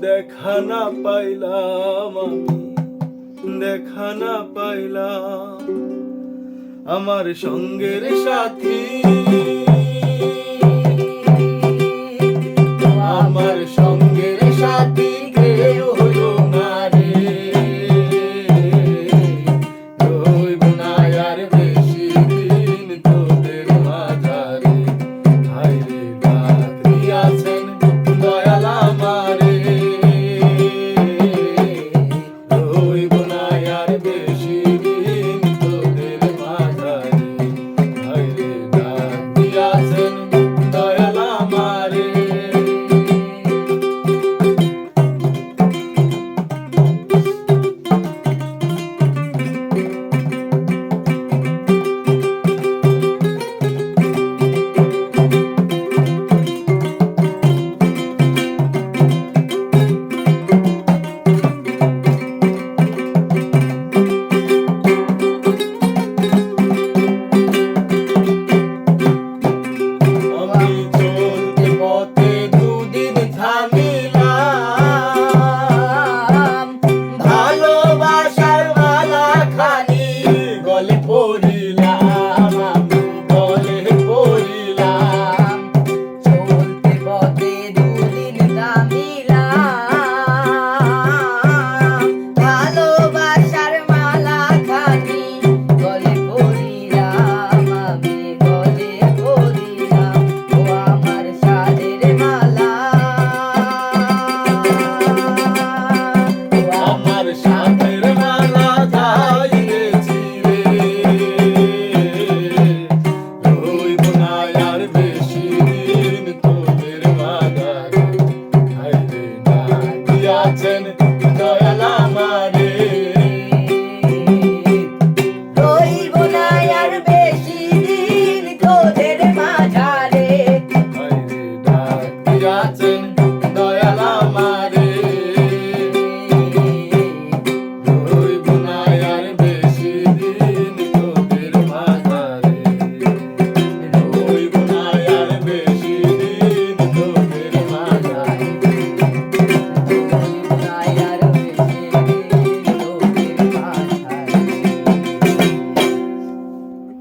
দেখা না পাইলাম আমি দেখা না পাইলাম। আমার সঙ্গের সাথী। Krishna. Holy